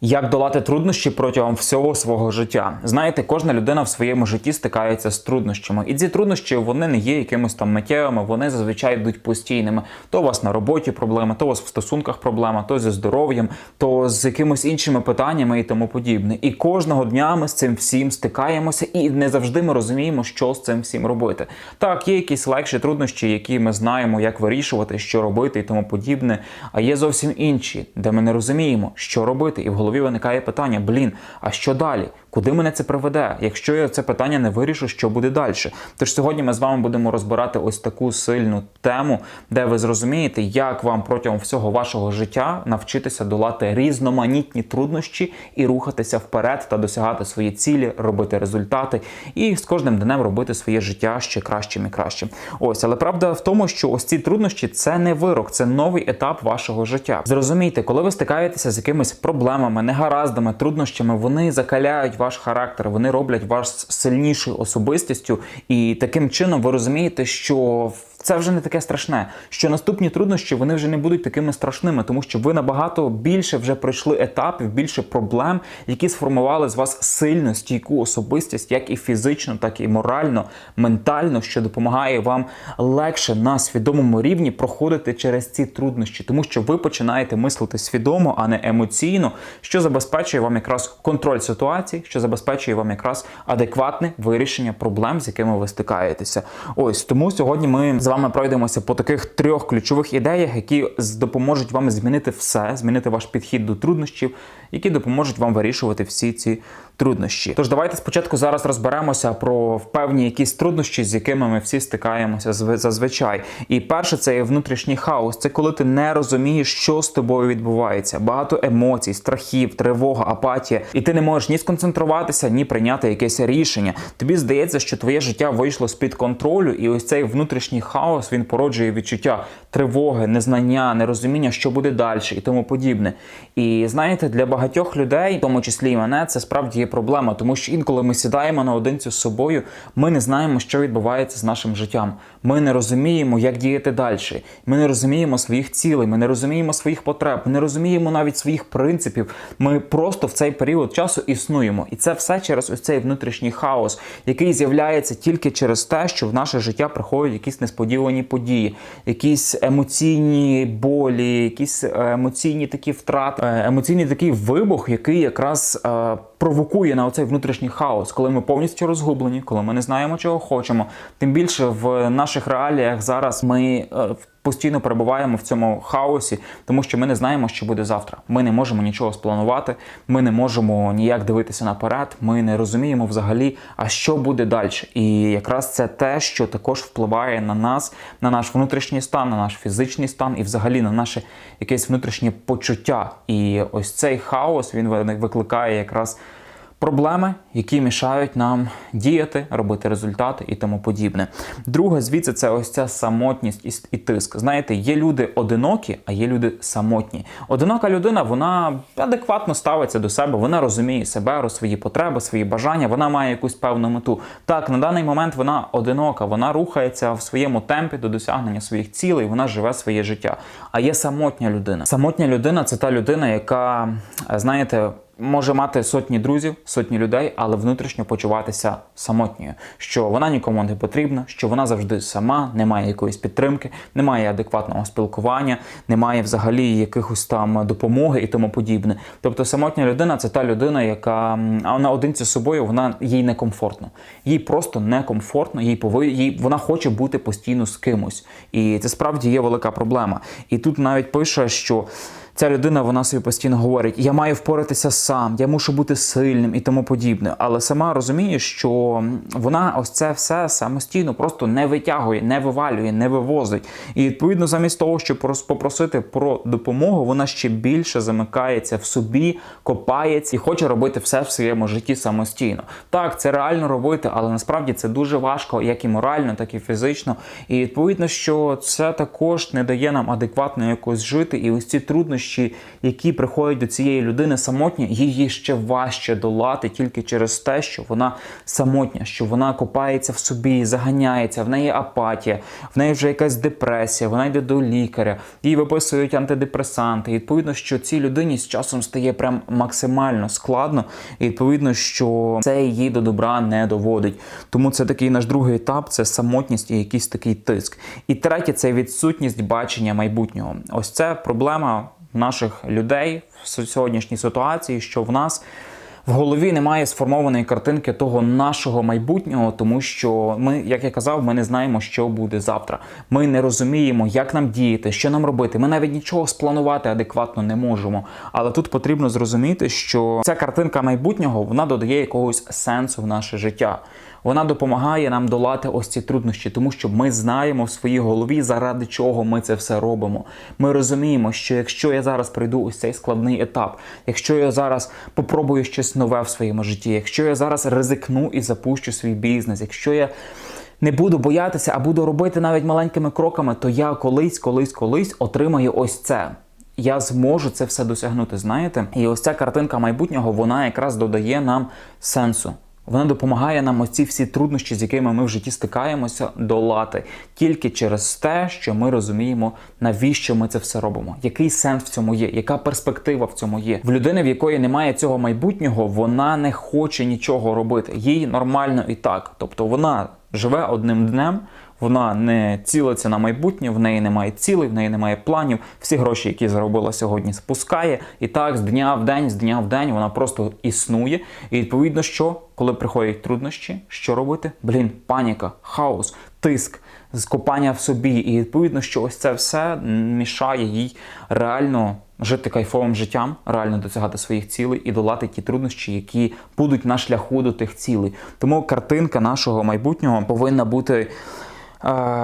Як долати труднощі протягом всього свого життя? Знаєте, кожна людина в своєму житті стикається з труднощами, і ці труднощі вони не є якимось там миттєвими, вони зазвичай йдуть постійними. То у вас на роботі проблеми, то у вас в стосунках проблема, то зі здоров'ям, то з якимись іншими питаннями і тому подібне. І кожного дня ми з цим всім стикаємося, і не завжди ми розуміємо, що з цим всім робити. Так, є якісь легші труднощі, які ми знаємо, як вирішувати, що робити і тому подібне. А є зовсім інші, де ми не розуміємо, що робити, і в голові виникає питання: блін, а що далі? Куди мене це приведе? Якщо я це питання не вирішу, що буде далі? Тож сьогодні ми з вами будемо розбирати ось таку сильну тему, де ви зрозумієте, як вам протягом всього вашого життя навчитися долати різноманітні труднощі і рухатися вперед та досягати свої цілі, робити результати і з кожним днем робити своє життя ще кращим і кращим. Ось, але правда в тому, що ось ці труднощі це не вирок, це новий етап вашого життя. Зрозумійте, коли ви стикаєтеся з якимись проблемами, негараздами, труднощами, вони закаляють ваш характер, вони роблять вас сильнішою особистістю, і таким чином ви розумієте, що це вже не таке страшне. Що наступні труднощі вони вже не будуть такими страшними, тому що ви набагато більше вже пройшли етапів, більше проблем, які сформували з вас сильну, стійку особистість, як і фізично, так і морально, ментально, що допомагає вам легше на свідомому рівні проходити через ці труднощі, тому що ви починаєте мислити свідомо, а не емоційно, що забезпечує вам якраз контроль ситуації, що забезпечує вам якраз адекватне вирішення проблем, з якими ви стикаєтеся. Ось тому сьогодні ми з вами пройдемося по таких трьох ключових ідеях, які допоможуть вам змінити все, змінити ваш підхід до труднощів, які допоможуть вам вирішувати всі ці труднощі. Тож давайте спочатку зараз розберемося про певні якісь труднощі, з якими ми всі стикаємося зв- зазвичай. І перше це є внутрішній хаос. Це коли ти не розумієш, що з тобою відбувається. Багато емоцій, страхів, тривога, апатія, і ти не можеш ні сконцентруватися, ні прийняти якесь рішення. Тобі здається, що твоє життя вийшло з під контролю, і ось цей внутрішній хаос він породжує відчуття тривоги, незнання, нерозуміння, що буде далі, і тому подібне. І знаєте, для багатьох людей, в тому числі і мене, це справді є проблема, тому що інколи ми сідаємо наодинці з собою, ми не знаємо, що відбувається з нашим життям. Ми не розуміємо, як діяти далі. Ми не розуміємо своїх цілей, ми не розуміємо своїх потреб, ми не розуміємо навіть своїх принципів. Ми просто в цей період часу існуємо. І це все через ось цей внутрішній хаос, який з'являється тільки через те, що в наше життя приходять якісь несподівані події, якісь емоційні болі, якісь е, емоційні такі втрати, е, емоційний такий вибух, який якраз е, провокує на оцей внутрішній хаос, коли ми повністю розгублені, коли ми не знаємо, чого хочемо. Тим більше в наших реаліях зараз ми е, постійно перебуваємо в цьому хаосі, тому що ми не знаємо, що буде завтра. Ми не можемо нічого спланувати, ми не можемо ніяк дивитися наперед. Ми не розуміємо взагалі, а що буде далі. І якраз це те, що також впливає на нас, на наш внутрішній стан, на наш фізичний стан і взагалі на наше якесь внутрішнє почуття. І ось цей хаос він викликає якраз проблеми, які мішають нам діяти, робити результати і тому подібне. Друге, звідси, це ось ця самотність і, тиск. Знаєте, є люди одинокі, а є люди самотні. Одинока людина вона адекватно ставиться до себе, вона розуміє себе, свої потреби, свої бажання, вона має якусь певну мету. Так, на даний момент вона одинока, вона рухається в своєму темпі до досягнення своїх цілей, вона живе своє життя. А є самотня людина. Самотня людина це та людина, яка, знаєте, може мати сотні друзів, сотні людей, але внутрішньо почуватися самотньою, що вона нікому не потрібна, що вона завжди сама, немає якоїсь підтримки, немає адекватного спілкування, немає взагалі якихось там допомоги і тому подібне. Тобто самотня людина це та людина, яка наодинці з собою вона їй некомфортно. Їй просто некомфортно, їй пови, їй вона хоче бути постійно з кимось. І це справді є велика проблема. І тут навіть пише, що. Ця людина вона собі постійно говорить: я маю впоратися сам, я мушу бути сильним і тому подібне. Але сама розуміє, що вона ось це все самостійно просто не витягує, не вивалює, не вивозить. І відповідно, замість того, щоб попросити про допомогу, вона ще більше замикається в собі, копається і хоче робити все в своєму житті самостійно. Так, це реально робити, але насправді це дуже важко, як і морально, так і фізично. І відповідно, що це також не дає нам адекватно якось жити. І ось ці труднощі труднощі, які приходять до цієї людини самотні, її ще важче долати тільки через те, що вона самотня, що вона копається в собі, заганяється, в неї апатія, в неї вже якась депресія, вона йде до лікаря, їй виписують антидепресанти. І відповідно, що цій людині з часом стає прям максимально складно, і відповідно, що це її до добра не доводить. Тому це такий наш другий етап це самотність і якийсь такий тиск. І третє це відсутність бачення майбутнього. Ось це проблема наших людей в сьогоднішній ситуації, що в нас. В голові немає сформованої картинки того нашого майбутнього, тому що ми, як я казав, ми не знаємо, що буде завтра. Ми не розуміємо, як нам діяти, що нам робити. Ми навіть нічого спланувати адекватно не можемо. Але тут потрібно зрозуміти, що ця картинка майбутнього вона додає якогось сенсу в наше життя. Вона допомагає нам долати ось ці труднощі, тому що ми знаємо в своїй голові, заради чого ми це все робимо. Ми розуміємо, що якщо я зараз пройду ось цей складний етап, якщо я зараз попробую щось нове в своєму житті, якщо я зараз ризикну і запущу свій бізнес, якщо я не буду боятися, а буду робити навіть маленькими кроками, то я колись, колись, колись отримаю ось це. Я зможу це все досягнути, знаєте? І ось ця картинка майбутнього, вона якраз додає нам сенсу. Вона допомагає нам оці всі труднощі, з якими ми в житті стикаємося, долати тільки через те, що ми розуміємо, навіщо ми це все робимо, який сенс в цьому є, яка перспектива в цьому є. В людини, в якої немає цього майбутнього, вона не хоче нічого робити. Їй нормально і так. Тобто вона живе одним днем. Вона не цілиться на майбутнє, в неї немає цілей, в неї немає планів. Всі гроші, які заробила сьогодні, спускає. І так з дня в день, з дня в день вона просто існує. І відповідно, що коли приходять труднощі, що робити? Блін, паніка, хаос, тиск, скопання в собі. І відповідно, що ось це все мішає їй реально. Жити кайфовим життям, реально досягати своїх цілей і долати ті труднощі, які будуть на шляху до тих цілей. Тому картинка нашого майбутнього повинна бути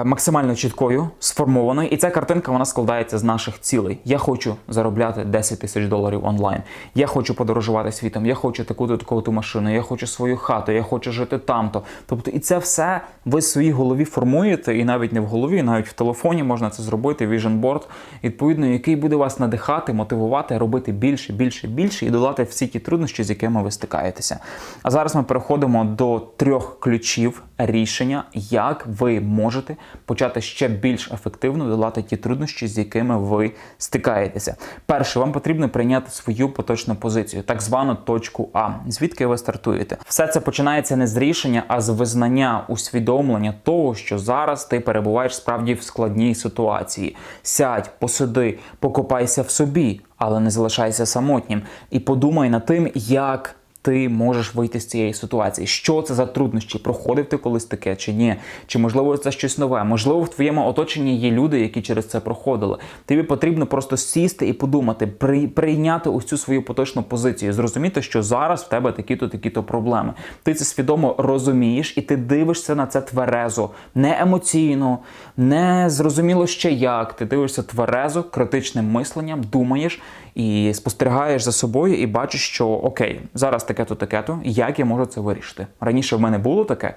максимально чіткою, сформованою. І ця картинка вона складається з наших цілей. Я хочу заробляти 10 тисяч доларів онлайн. Я хочу подорожувати світом. Я хочу таку-то таку-то машину. Я хочу свою хату. Я хочу жити там-то. Тобто, і це все ви в своїй голові формуєте, і навіть не в голові, навіть в телефоні можна це зробити. Vision board, відповідно, який буде вас надихати, мотивувати, робити більше, більше, більше і долати всі ті труднощі, з якими ви стикаєтеся. А зараз ми переходимо до трьох ключів рішення, як ви можете почати ще більш ефективно долати ті труднощі, з якими ви стикаєтеся. Перше, вам потрібно прийняти свою поточну позицію, так звану точку А, звідки ви стартуєте. Все це починається не з рішення, а з визнання, усвідомлення того, що зараз ти перебуваєш справді в складній ситуації. Сядь, посиди, покопайся в собі, але не залишайся самотнім. І подумай над тим, як ти можеш вийти з цієї ситуації. Що це за труднощі? Проходив ти колись таке чи ні? Чи можливо це щось нове? Можливо, в твоєму оточенні є люди, які через це проходили. Тобі потрібно просто сісти і подумати, при, прийняти ось цю свою поточну позицію, зрозуміти, що зараз в тебе такі-то, такі-то проблеми. Ти це свідомо розумієш, і ти дивишся на це тверезо, не емоційно, не зрозуміло ще як. Ти дивишся тверезо, критичним мисленням, думаєш і спостерігаєш за собою, і бачиш, що окей, зараз таке-то, таке-то, як я можу це вирішити. Раніше в мене було таке.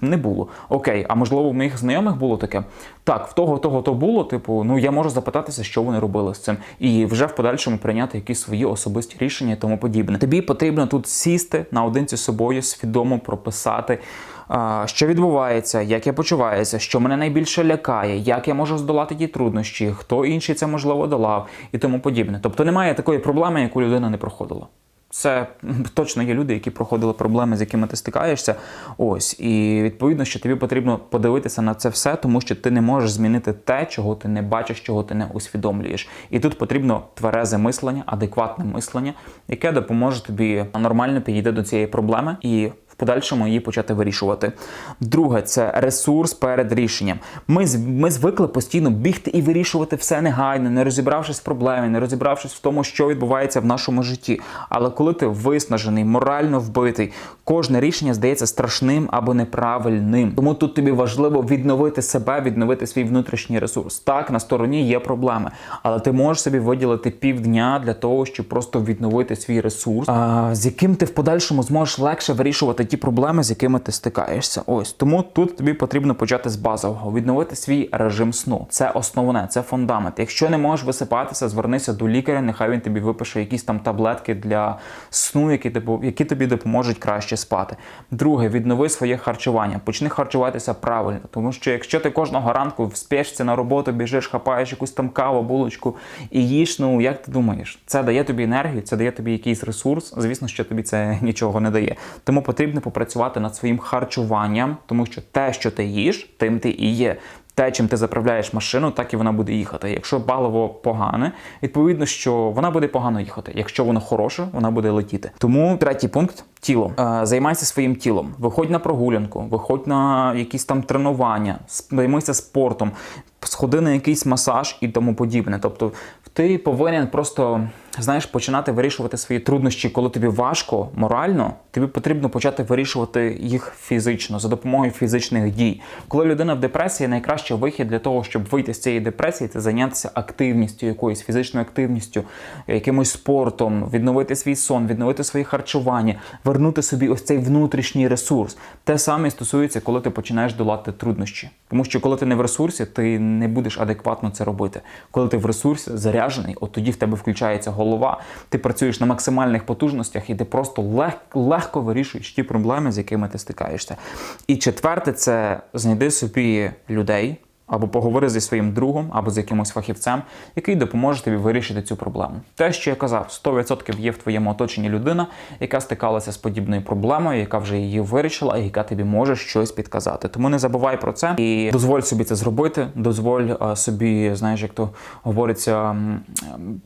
Не було. Окей, а можливо, в моїх знайомих було таке. Так, в того, того, то було. Типу, ну я можу запитатися, що вони робили з цим, і вже в подальшому прийняти якісь свої особисті рішення і тому подібне. Тобі потрібно тут сісти наодинці з собою, свідомо прописати. Що відбувається, як я почуваюся, що мене найбільше лякає, як я можу здолати ті труднощі, хто інший це можливо долав і тому подібне. Тобто немає такої проблеми, яку людина не проходила. Це точно є люди, які проходили проблеми, з якими ти стикаєшся. Ось, і відповідно, що тобі потрібно подивитися на це все, тому що ти не можеш змінити те, чого ти не бачиш, чого ти не усвідомлюєш. І тут потрібно тверезе мислення, адекватне мислення, яке допоможе тобі нормально підійти до цієї проблеми і подальшому її почати вирішувати. Друге, це ресурс перед рішенням. Ми, ми звикли постійно бігти і вирішувати все негайно, не розібравшись в проблемі, не розібравшись в тому, що відбувається в нашому житті. Але коли ти виснажений, морально вбитий, кожне рішення здається страшним або неправильним. Тому тут тобі важливо відновити себе, відновити свій внутрішній ресурс. Так, на стороні є проблеми, але ти можеш собі виділити півдня для того, щоб просто відновити свій ресурс, з яким ти в подальшому зможеш легше вирішувати ті проблеми, з якими ти стикаєшся. Ось тому тут тобі потрібно почати з базового, відновити свій режим сну. Це основне, це фундамент. Якщо не можеш висипатися, звернися до лікаря. Нехай він тобі випише якісь там таблетки для сну, які типу, які тобі допоможуть краще спати. Друге, віднови своє харчування. Почни харчуватися правильно, тому що якщо ти кожного ранку в на роботу біжиш, хапаєш якусь там каву, булочку і їш, ну як ти думаєш, це дає тобі енергію, це дає тобі якийсь ресурс. Звісно, що тобі це нічого не дає. Тому потрібно попрацювати над своїм харчуванням, тому що те, що ти їш, тим ти і є. Те, чим ти заправляєш машину, так і вона буде їхати. Якщо паливо погане, відповідно, що вона буде погано їхати. Якщо воно хороше, вона буде летіти. Тому третій пункт тіло. Е, Займайся своїм тілом. Виходь на прогулянку, виходь на якісь там тренування, займайся спортом, сходи на якийсь масаж і тому подібне. Тобто, ти повинен просто знаєш починати вирішувати свої труднощі, коли тобі важко морально. Тобі потрібно почати вирішувати їх фізично за допомогою фізичних дій. Коли людина в депресії, найкращий вихід для того, щоб вийти з цієї депресії, це зайнятися активністю, якоюсь фізичною активністю, якимось спортом, відновити свій сон, відновити своє харчування, вернути собі ось цей внутрішній ресурс. Те саме стосується, коли ти починаєш долати труднощі. Тому що коли ти не в ресурсі, ти не будеш адекватно це робити. Коли ти в ресурсі заряджений, от тоді в тебе включається голова, ти працюєш на максимальних потужностях і ти просто лег, легко вирішуєш ті проблеми, з якими ти стикаєшся. І четверте, це знайди собі людей. Або поговори зі своїм другом, або з якимось фахівцем, який допоможе тобі вирішити цю проблему. Те, що я казав, 100% є в твоєму оточенні людина, яка стикалася з подібною проблемою, яка вже її вирішила, і яка тобі може щось підказати. Тому не забувай про це і дозволь собі це зробити. Дозволь собі, знаєш, як то говориться,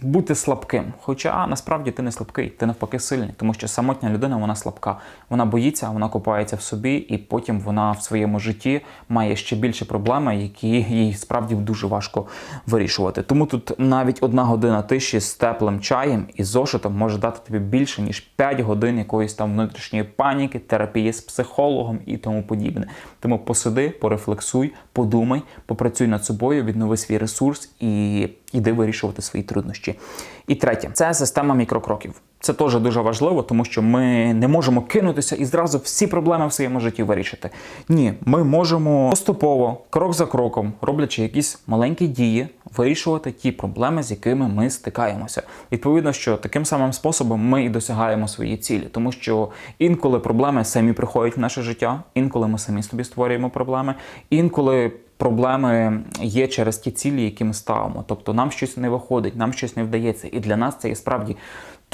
бути слабким. Хоча насправді ти не слабкий, ти навпаки сильний, тому що самотня людина вона слабка. Вона боїться, вона копається в собі, і потім вона в своєму житті має ще більше проблеми, які їй справді дуже важко вирішувати. Тому тут навіть одна година тиші з теплим чаєм і зошитом може дати тобі більше ніж 5 годин якоїсь там внутрішньої паніки, терапії з психологом і тому подібне. Тому посиди, порефлексуй, подумай, попрацюй над собою, віднови свій ресурс і іди вирішувати свої труднощі. І третє це система мікрокроків. Це теж дуже важливо, тому що ми не можемо кинутися і зразу всі проблеми в своєму житті вирішити. Ні, ми можемо поступово, крок за кроком, роблячи якісь маленькі дії, вирішувати ті проблеми, з якими ми стикаємося. Відповідно, що таким самим способом ми і досягаємо свої цілі, тому що інколи проблеми самі приходять в наше життя, інколи ми самі собі створюємо проблеми, інколи. Проблеми є через ті цілі, які ми ставимо. Тобто нам щось не виходить, нам щось не вдається. І для нас це є справді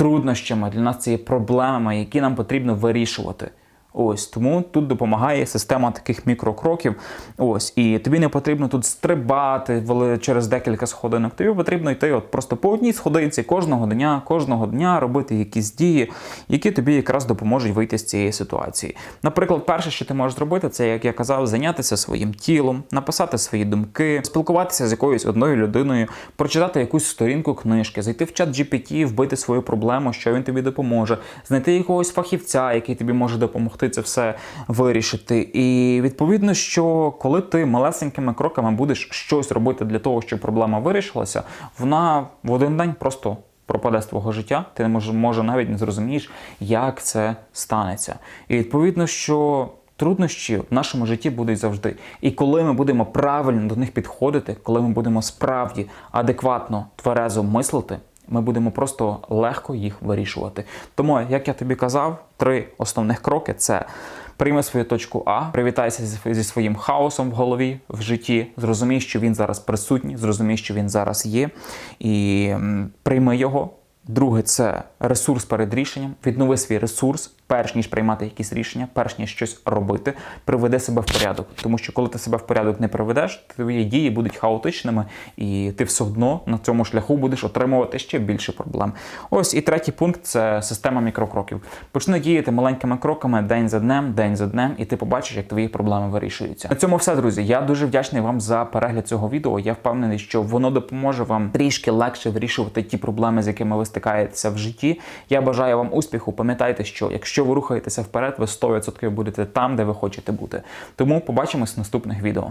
труднощами, для нас це є проблемами, які нам потрібно вирішувати. Ось тому тут допомагає система таких мікрокроків. Ось, і тобі не потрібно тут стрибати через декілька сходинок. Тобі потрібно йти от просто по одній сходинці кожного дня, кожного дня робити якісь дії, які тобі якраз допоможуть вийти з цієї ситуації. Наприклад, перше, що ти можеш зробити, це як я казав, зайнятися своїм тілом, написати свої думки, спілкуватися з якоюсь одною людиною, прочитати якусь сторінку книжки, зайти в чат GPT, вбити свою проблему, що він тобі допоможе, знайти якогось фахівця, який тобі може допомогти це все вирішити. І відповідно, що коли ти малесенькими кроками будеш щось робити для того, щоб проблема вирішилася, вона в один день просто. Пропаде з твого життя, ти не може, може навіть не зрозумієш, як це станеться. І відповідно, що труднощі в нашому житті будуть завжди. І коли ми будемо правильно до них підходити, коли ми будемо справді адекватно тверезо мислити, ми будемо просто легко їх вирішувати. Тому, як я тобі казав, три основних кроки це. Прийми свою точку А, привітайся зі- своїм хаосом в голові, в житті, зрозумій, що він зараз присутній, зрозумій, що він зараз є, і прийми його. Друге, це ресурс перед рішенням. Віднови свій ресурс, перш ніж приймати якісь рішення, перш ніж щось робити, приведи себе в порядок. Тому що коли ти себе в порядок не приведеш, твої дії будуть хаотичними, і ти все одно на цьому шляху будеш отримувати ще більше проблем. Ось і третій пункт це система мікрокроків. Почни діяти маленькими кроками день за днем, день за днем, і ти побачиш, як твої проблеми вирішуються. На цьому все, друзі. Я дуже вдячний вам за перегляд цього відео. Я впевнений, що воно допоможе вам трішки легше вирішувати ті проблеми, з якими ви стикаєтеся в житті. Я бажаю вам успіху. Пам'ятайте, що якщо ви рухаєтеся вперед, ви 100% будете там, де ви хочете бути. Тому побачимось в наступних відео.